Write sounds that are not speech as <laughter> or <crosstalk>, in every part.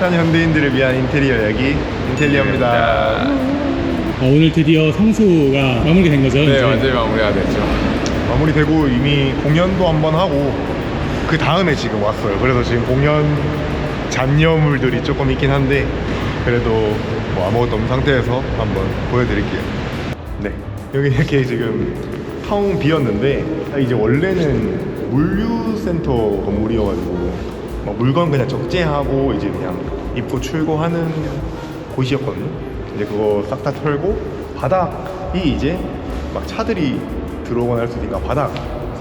따뜻한 현대인들을 위한 인테리어 이야기 인텔리어입니다. 어, 오늘 드디어 성수가 마무리된 거죠? 네, 이제? 완전히 마무리가 됐죠. 마무리되고 이미 공연도 한번 하고 그 다음에 지금 왔어요. 그래서 지금 공연 잔여물들이 조금 있긴 한데 그래도 뭐 아무것도 없는 상태에서 한번 보여드릴게요. 네, 여기 이렇게 지금 텅 비었는데 이제 원래는 물류센터 건물이어가지고 막 물건 그냥 적재하고 이제 그냥 입고 출고하는 곳이었거든요. 이제 그거 싹 다 털고 바닥이 이제 막 차들이 들어오거나 할 수 있으니까 바닥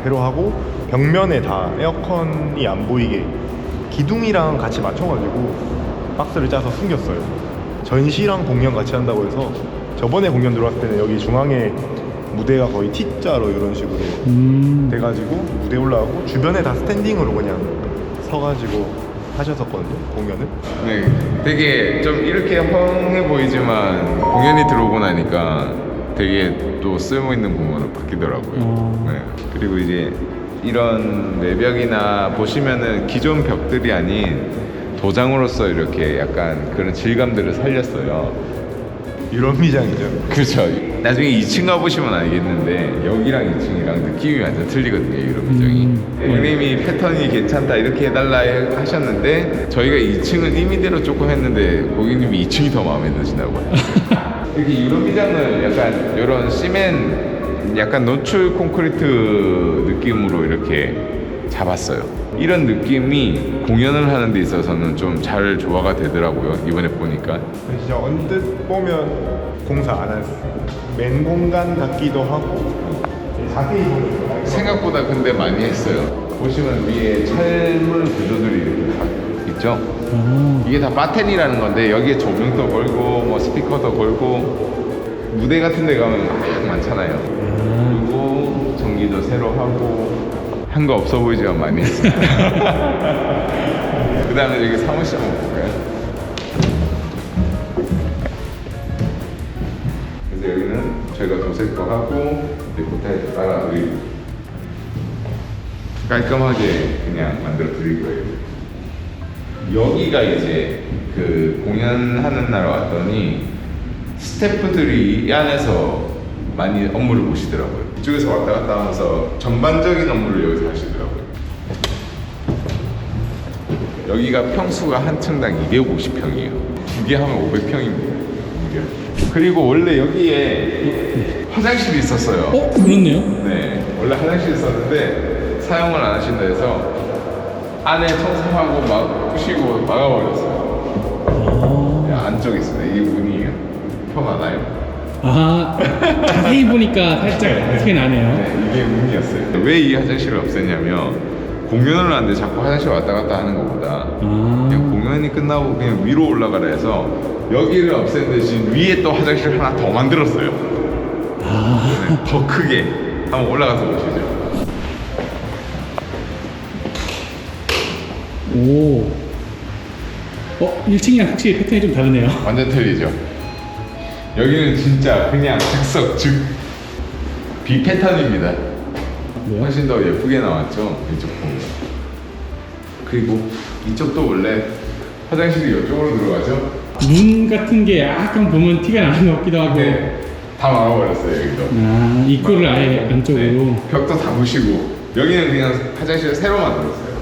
새로 하고 벽면에 다 에어컨이 안 보이게 기둥이랑 같이 맞춰가지고 박스를 짜서 숨겼어요. 전시랑 공연 같이 한다고 해서 저번에 공연 들어왔을 때는 여기 중앙에 무대가 거의 T자로 이런 식으로 음. 돼가지고 무대 올라가고 주변에 다 스탠딩으로 그냥 서가지고 하셨었거든요 공연을. 네, 되게 좀 이렇게 허해 보이지만 공연이 들어오고 나니까 되게 또 쓸모 있는 공간으로 바뀌더라고요. 어. 네. 그리고 이제 이런 외벽이나 보시면은 기존 벽들이 아닌 도장으로서 이렇게 약간 그런 질감들을 살렸어요. 유럽 미장이죠. 그렇죠. 나중에 2층 가보시면 알겠는데 여기랑 2층이랑 느낌이 완전 틀리거든요. 이런 미정이. 음. 형님이 패턴이 괜찮다 이렇게 해달라 해- 하셨는데 저희가 2층은 임의대로 조금 했는데 고객님이 2층이 더 마음에 드시다고. <laughs> 이렇게 유럽 미장을 약간 이런 시멘 약간 노출 콘크리트 느낌으로 이렇게 잡았어요. 이런 느낌이 공연을 하는 데 있어서는 좀 잘 조화가 되더라고요. 이번에 보니까. 진짜 언뜻 보면 공사 안 했어요. 맨 공간 같기도 하고 자세히 보면 생각보다 근데 많이 했어요. 보시면 위에 철물 구조들이 이렇게 다 있죠. 어. 이게 다 바텐이라는 건데 여기에 조명도 걸고 뭐 스피커도 걸고 무대 같은 데 가면 막 많잖아요. 그리고 전기도 새로 하고 한 거 없어 보이지만 많이 했어요. <laughs> 그 다음에 여기 사무실 한번 볼까요? 그래서 여기는 저희가 도색도 하고 리포트에 따라 드리고 깔끔하게 그냥 만들어 드릴 거예요. 여기가 이제 그 공연하는 날 왔더니 스태프들이 이 안에서 많이 업무를 보시더라고요. 이쪽에서 왔다 갔다 하면서 전반적인 업무를 여기서 하시더라고요. 여기가 평수가 한 층당 250평이에요. 두 개 하면 500평입니다. 그리고 원래 여기에 화장실이 있었어요. 어? 그렇네요. 네, 원래 화장실 있었는데 사용을 안 하신다 해서 안에 청소하고 막 부시고 막아버렸어요. 아. 네, 안쪽에. 이게 문이에요. 표 나나요? 아, 자세히 보니까 살짝 티가 나네요. 네, 이게 문이었어요. 왜 이 화장실을 없앴냐면 공연을 하는데 자꾸 화장실 왔다 갔다 하는 것보다 아. 그냥 공연이 끝나고 그냥 위로 올라가라 해서 여기를 없앤 대신 위에 또 화장실 하나 더 만들었어요. 아. 네, 더 크게 한번 올라가서 보시죠. 오. 어, 1층이랑 확실히 패턴이 좀 다르네요. 완전 틀리죠. 여기는 진짜 그냥 즉석 즉 비패턴입니다. 뭐요? 훨씬 더 예쁘게 나왔죠 이쪽 보면. 그리고 이쪽도 원래 화장실이 이쪽으로 들어가죠. 문 같은 게 약간 보면 티가 나는 것 같기도 하고. 네, 다 막아버렸어요 여기도. 아, 입구를 아예 네, 안쪽으로. 벽도 다 부시고 여기는 그냥 화장실 새로 만들었어요.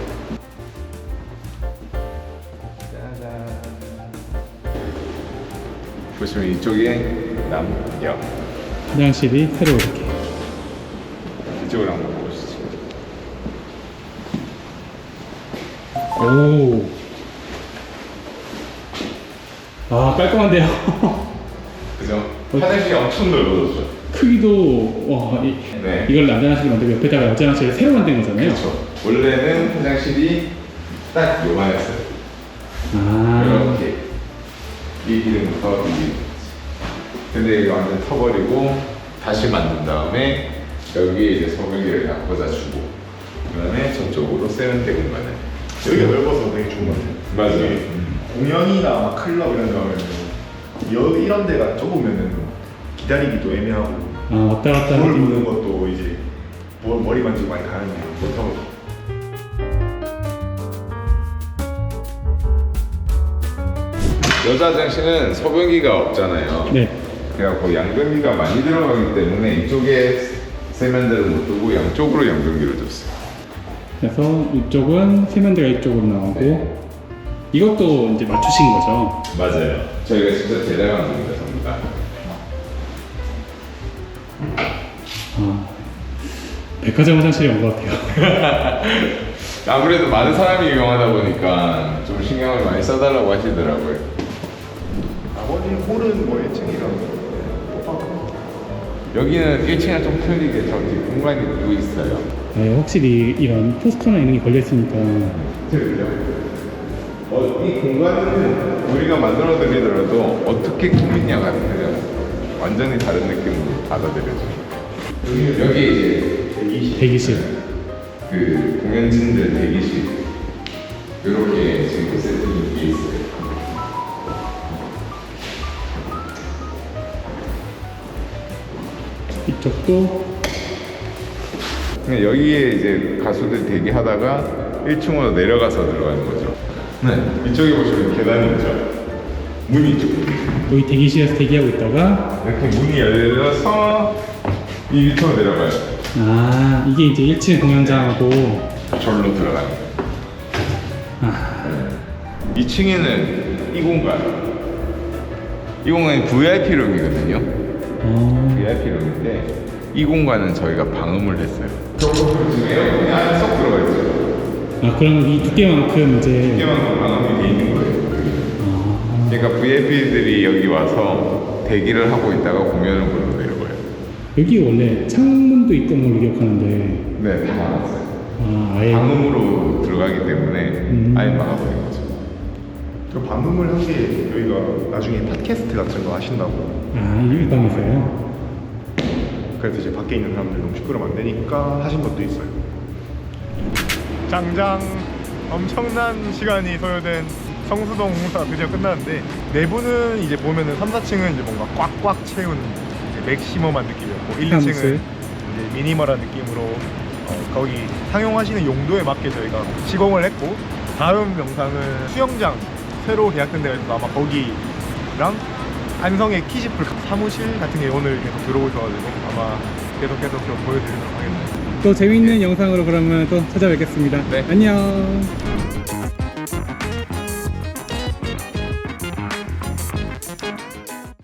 보시면 이쪽에 남역 화장실이 새로 이렇게. 이쪽으로 한번 보시죠. 오. 아, 깔끔한데요. 그죠? 화장실이 엄청 넓어졌죠. 크기도, 와, 이, 네. 이걸 남자 화장실 만들고 옆에다가 여자 화장실을 새로 만든 거잖아요. 그렇죠. 원래는 화장실이 딱 요만했어요. 아. 이렇게 이 기름부터 이 기름. 근데 이거 완전 터버리고 다시 만든 다음에 여기에 이제 소변기를 다 꽂아주고 그 다음에 저쪽으로 세련된 공간을 여기가 넓어서 되게 좋은 것 같아요. 맞아요. 이게 공연이나 막 클럽 이런 데 가면 여 이런 데가 좁으면은 기다리기도 애매하고 아, 왔다 갔다 물 하기. 부는 것도 이제 뭐- 머리 만지고 많이 가는데 못하 여자 화장실은 소변기가 없잖아요. 네. 그래갖고 양변기가 많이 들어가기 때문에 이쪽에 세면대를 못 두고 양쪽으로 양변기를 줬어요. 그래서 이쪽은 세면대가 이쪽으로 나오고 이것도 이제 맞추신 거죠. 맞아요. 저희가 진짜 제작한 겁니다, 전부 다. 아, 백화점 화장실이 온 것 같아요. <laughs> 아무래도 많은 사람이 이용하다 보니까 좀 신경을 많이 써달라고 하시더라고요. 나머지 홀은 뭐 1층이라고 여기는 1층이랑 좀 틀리게 저기 공간이 또 있어요. 네, 확실히 이런 포스터나 이런 게 걸려 있으니까 어, 이 공간은 우리가 만들어 드리더라도 어떻게 꾸미냐가 달라요. 완전히 다른 느낌으로 받아들여져요. 여기, 여기 이제 대기실. 대기실. 그 공연진들 대기실. 이렇게 지금 세팅이 돼 있어요. 이쪽도 여기에 이제 가수들 대기하다가 1층으로 내려가서 들어가는 거죠. 네. 이쪽에 보시면 계단이 있죠. 문이 있죠. 여기 대기실에서 대기하고 있다가 이렇게 문이 열려서 이 밑으로 내려가요. 아 이게 이제 1층 공연장하고 절로 들어가는 거예요. 아, 2층에는 이 공간. 이 공간이 VIP 룸이거든요. 어, VIP 룸인데 이 공간은 저희가 방음을 했어요. 에어컨이 안에 쏙 들어가 있어요. 아 그럼 이 두께만큼 이제 이게만 방음이 돼 있는 거예요. 아, 그러니까 VIP들이 여기 와서 대기를 하고 있다가 공연을 보러 내려가요. 여기 원래 창문도 있던 걸로 기억하는데 네, 다 막았어요. 아 아예 방음으로 들어가기 때문에 음. 아예 막아버린 거죠. 저 방금을 한 게 여기가 나중에 팟캐스트 같은 거 하신다고 아이 방에서요. 그래서 이제 밖에 있는 사람들 너무 시끄러우면 안 되니까 하신 것도 있어요 짱짱 엄청난 시간이 소요된 성수동 공사 드디어 끝났는데 내부는 이제 보면은 3, 4층은 이제 뭔가 꽉꽉 채운 이제 맥시멈한 느낌이었고 1, 2층은 깜찍. 이제 미니멀한 느낌으로 어, 거기 상용하시는 용도에 맞게 저희가 시공을 했고 다음 영상은 수영장 새로 계약된 데가 있어서 아마 거기랑 안성의 키시풀 사무실 같은 게 오늘 계속 들어오셔가지고 아마 계속해서 좀 보여드리도록 하겠습니다 또 재밌는 영상으로 그러면 또 찾아뵙겠습니다. 네. 안녕.